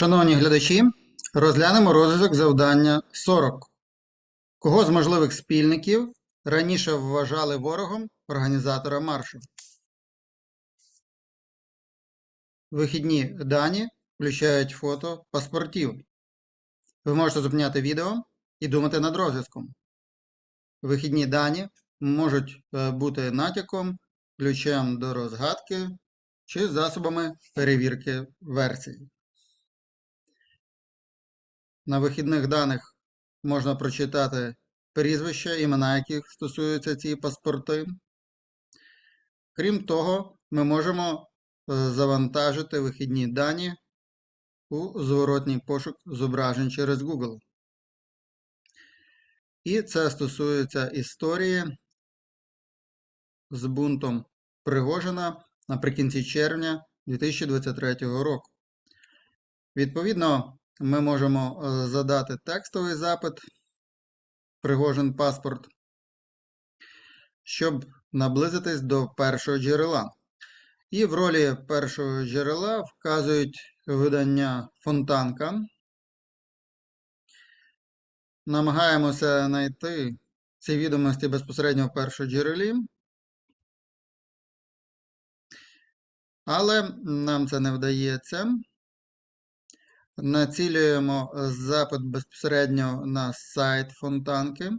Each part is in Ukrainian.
Шановні глядачі, розглянемо розв'язок завдання 40. Кого з можливих спільників раніше вважали ворогом організатора маршу? Вихідні дані включають фото паспортів. Ви можете зупиняти відео і думати над розв'язком. Вихідні дані можуть е, бути натяком, ключем до розгадки чи засобами перевірки версій. На вихідних даних можна прочитати прізвища, імена яких стосуються ці паспорти. Крім того, ми можемо е, завантажити вихідні дані у зворотній пошук зображень через Google. І це стосується історії з бунтом Пригожина наприкінці червня 2023 року. Відповідно, ми можемо е, задати текстовий запит Пригожин паспорт, щоб наблизитись до першого джерела. І в ролі першого джерела вказують видання Фонтанка. Намагаємося знайти ці відомості безпосередньо в першому джерелі. Але нам це не вдається. Націлюємо е, запит безпосередньо на сайт Фонтанки.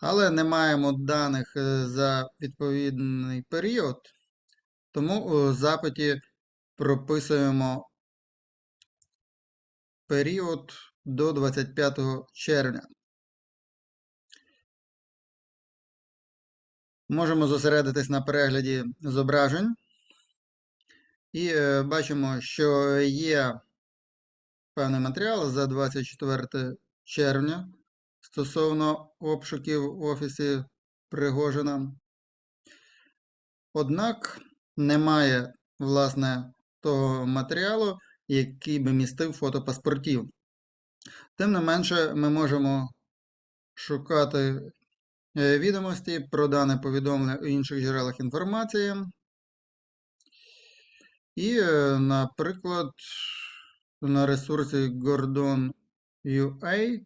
Але не маємо даних е, за відповідний період, тому у запиті прописуємо період до 25 червня. Можемо зосередитись на перегляді зображень. І е, бачимо, що є певний матеріал за 24 червня стосовно обшуків в офісі Пригожина. Однак немає, власне, того матеріалу, який би містив фото паспортів. Тим не менше, ми можемо шукати е, відомості про дане повідомлення у інших джерелах інформації. І, е, наприклад, на ресурсі Gordon.ua е,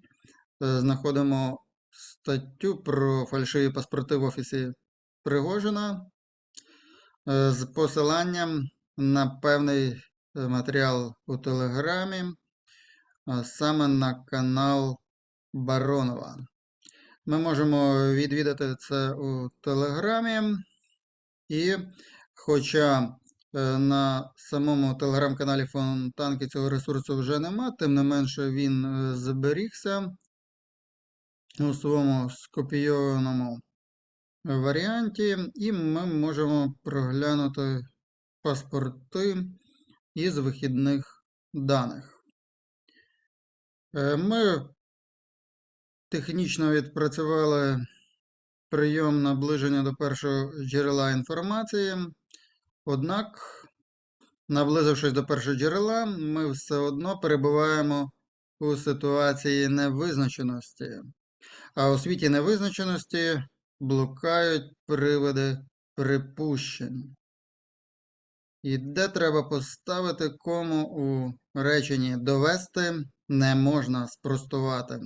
знаходимо статтю про фальшиві паспорти в офісі Пригожина е, з посиланням на певний матеріал у Телеграмі, а саме на канал Баронова. Ми можемо відвідати це у Телеграмі, і хоча Е, на самому телеграм-каналі Фонтанки цього ресурсу вже нема, тим не менше він е, зберігся у своєму скопійованому варіанті, і ми можемо проглянути паспорти із вихідних даних. Е, ми технічно відпрацювали прийом наближення до першого джерела інформації. Однак, наблизившись до першого джерела, ми все одно перебуваємо у ситуації невизначеності. А у світі невизначеності блукають приводи припущень. І де треба поставити кому у реченні довести не можна спростувати.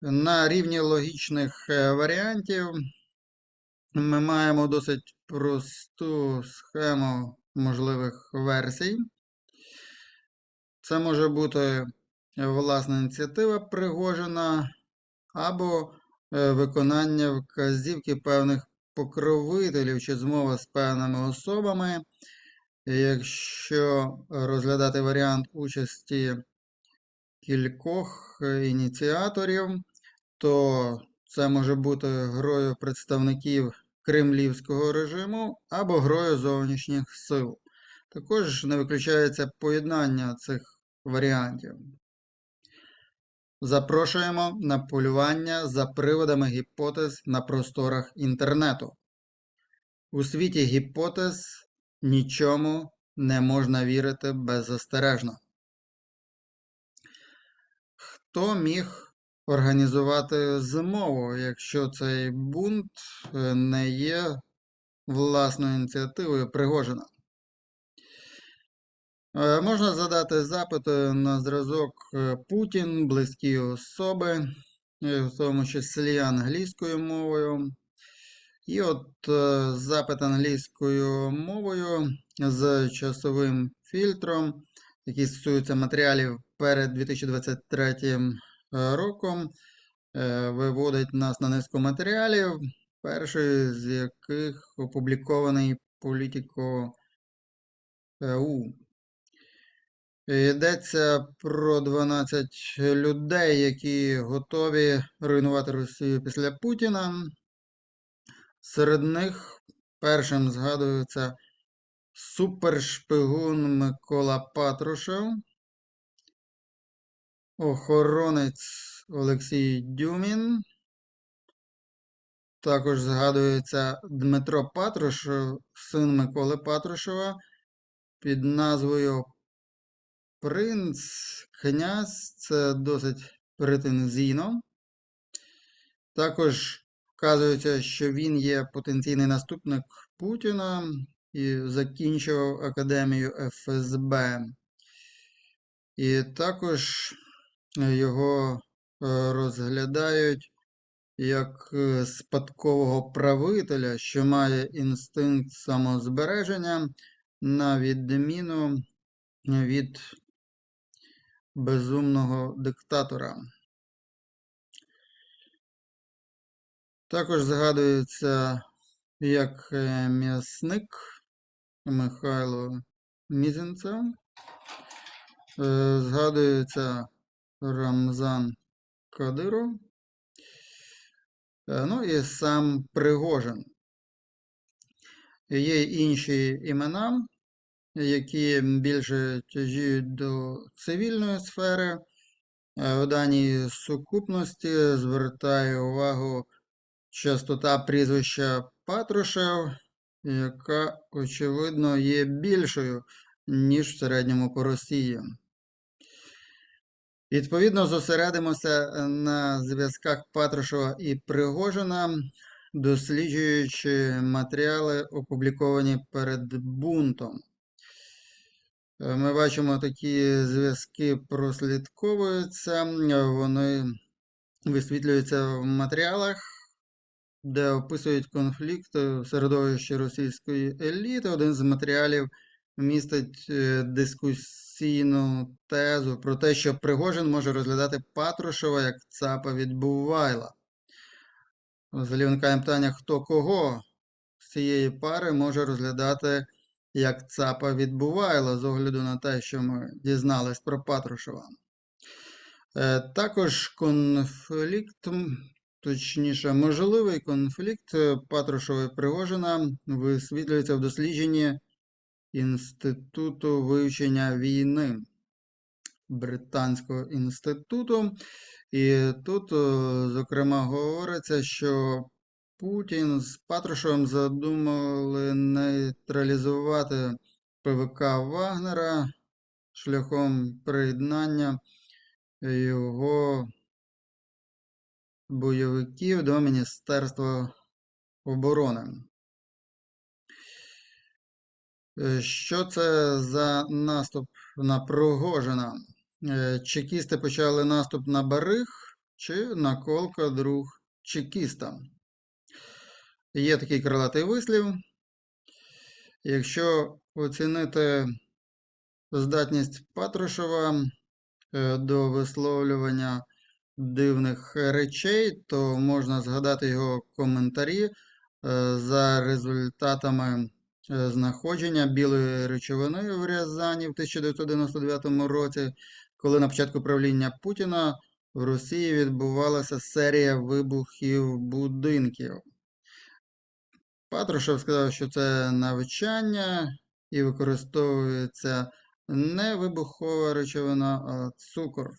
На рівні логічних е, варіантів ми маємо досить просту схему можливих версій. Це може бути власна ініціатива Пригожина або е, виконання вказівки певних покровителів чи змова з певними особами. Якщо розглядати варіант участі кількох ініціаторів, то це може бути грою представників кремлівського режиму або грою зовнішніх сил. Також не виключається поєднання цих варіантів. Запрошуємо на полювання за приводами гіпотез на просторах інтернету. У світі гіпотез нічому не можна вірити беззастережно. Хто міг організувати змову, якщо цей бунт е, не є власною ініціативою Пригожина? Е, Можна задати запити на зразок е, Путін, близькі особи, в тому числі англійською мовою. І от запит англійською мовою з часовим фільтром, який стосується матеріалів перед 2023 роком, е, виводить нас на низку матеріалів, перший з яких опублікований Політіко ЕУ. Йдеться про 12 людей, які готові руйнувати Росію після Путіна. Серед них першим згадується супершпигун Микола Патрушев, охоронець Олексій Дюмін. Також згадується Дмитро Патрушев, син Миколи Патрушева, під назвою Принц, князь це досить претензійно. Також вказується, що він є потенційний наступник Путіна і закінчував Академію ФСБ. І також його е, розглядають як е, спадкового правителя, що має інстинкт самозбереження, на відміну від безумного диктатора. Також згадується як е, м'ясник Михайло Мізінцев. Е, Згадується Рамзан Кадиров. Е, Ну і сам Пригожин. Є інші імена, які більше тяжіють до цивільної сфери. Е, У даній сукупності звертаю увагу частота прізвища Патрушев, яка, очевидно, є більшою, ніж в середньому по Росії. Відповідно, зосередимося на зв'язках Патрушева і Пригожина, досліджуючи матеріали, опубліковані перед бунтом. Е, Ми бачимо, такі зв'язки прослідковуються, вони висвітлюються в матеріалах, де описують конфлікт в середовищі російської еліти. Один з матеріалів містить е, дискусійну тезу про те, що Пригожин може розглядати Патрушева як ЦАПа від Бувайла. Взагалі виникає питання, хто кого з цієї пари може розглядати як ЦАПа від Бувайла, з огляду на те, що ми дізнались про Патрушева. Е, Також конфлікт, точніше, можливий конфлікт Патрушева і Пригожина висвітлюється в дослідженні Інституту вивчення війни Британського інституту. І тут, е, зокрема, говориться, що Путін з Патрушевим задумали нейтралізувати ПВК Вагнера шляхом приєднання його бойовиків до Міністерства оборони. Е, Що це за наступ на Пригожина? Е, Чекісти почали наступ на Барих чи на Колка друг чекіста? Є такий крилатий вислів. Якщо оцінити здатність Патрушева е, до висловлювання дивних речей, то можна згадати його коментарі за результатами знаходження білої речовини в Рязані в 1999 році, коли на початку правління Путіна в Росії відбувалася серія вибухів будинків. Патрушев сказав, що це навчання і використовується не вибухова речовина, а цукор.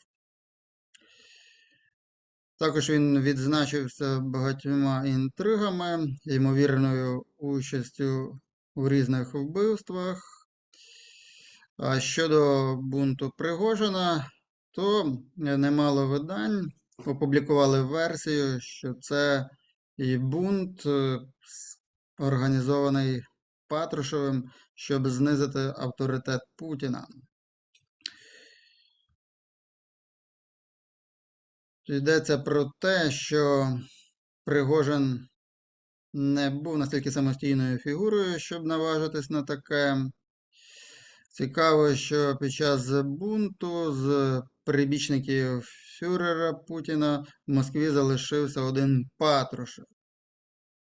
Також він відзначився багатьма інтригами, ймовірною участю у різних вбивствах. А щодо бунту Пригожина, то немало видань опублікували версію, що це і бунт, е, організований Патрушевим, щоб знизити авторитет Путіна. Йдеться про те, що Пригожин не був настільки самостійною фігурою, щоб наважитись на таке. Цікаво, що під час бунту з прибічників фюрера Путіна в Москві залишився один Патрушев.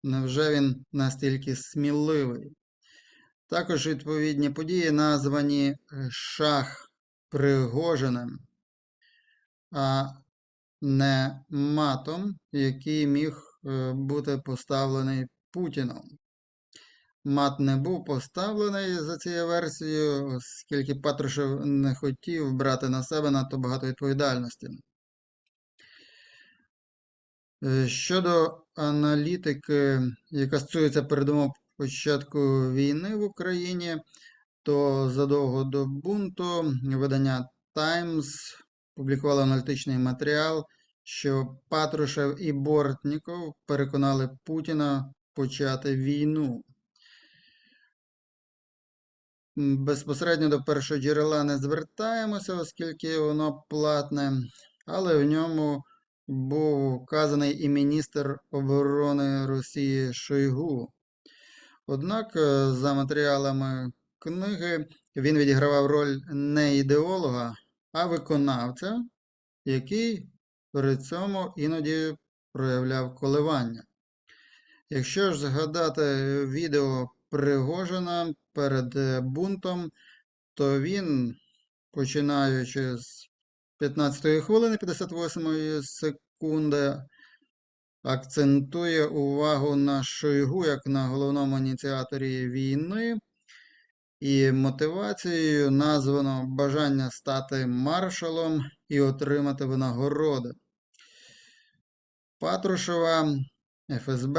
Невже він настільки сміливий? Також відповідні події названі е, шах Пригожиним, а не матом, який міг бути поставлений Путіном. Мат не був поставлений за цією версією, оскільки Патрушев не хотів брати на себе надто багато відповідальності. Е, Щодо аналітики, яка стосується передумов початку війни в Україні, то задовго до бунту видання Times публікувало аналітичний матеріал, що Патрушев і Бортніков переконали Путіна почати війну. Безпосередньо до першого джерела не звертаємося, оскільки воно платне, але в ньому був вказаний і міністр оборони Росії Шойгу. Однак, е, за матеріалами книги, він відігравав роль не ідеолога, а виконавця, який при цьому іноді проявляв коливання. Якщо ж згадати відео Пригожина перед е, бунтом, то він, починаючи з 15 хвилини 58 секунди, акцентує увагу на Шойгу як на головному ініціаторі війни, і мотивацією названо бажання стати маршалом і отримати винагороди. Патрушева, ФСБ,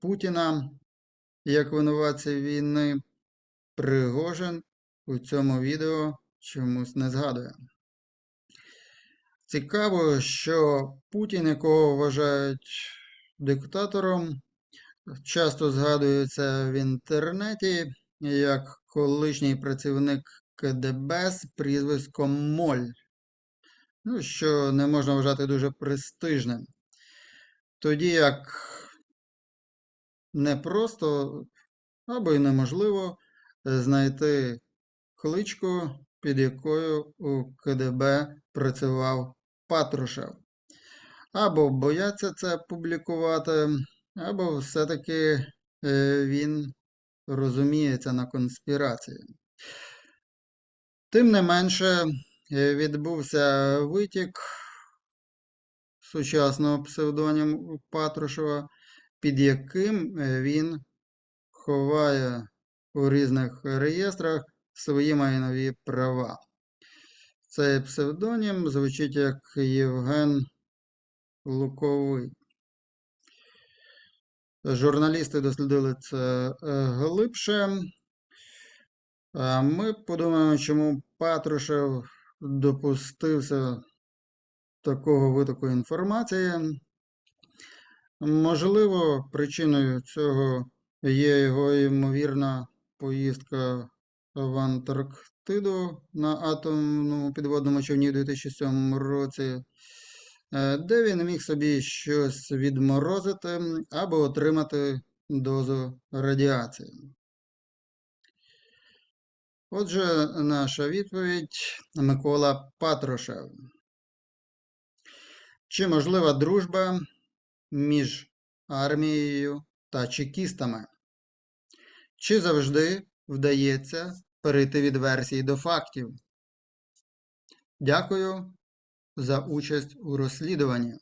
Путіна як винуватця війни, Пригожин у цьому відео чомусь не згадує. Цікаво, що Путін, якого вважають диктатором, часто згадується в інтернеті як колишній працівник КДБ з прізвиськом Моль, ну, що не можна вважати дуже престижним. Тоді як не просто або й неможливо знайти кличку, під якою у КДБ працював Патрушев. Або бояться це публікувати, або все-таки е, він розуміється на конспірації. Тим не менше, е, відбувся витік сучасного псевдоніму Патрушева, під яким е, він ховає у різних реєстрах свої майнові права. Цей псевдонім звучить як Євген Луковий. Журналісти дослідили це е, глибше. Ми подумаємо, чому Патрушев допустився такого витоку інформації. Можливо, причиною цього є його ймовірна поїздка в Антарктиду на атомному підводному човні у 2007 році, е, де він міг собі щось відморозити або отримати дозу радіації. Отже, наша відповідь Микола Патрушев. Чи можлива дружба між армією та чекістами? Чи завжди вдається перейти від версії до фактів? Дякую за участь у розслідуванні.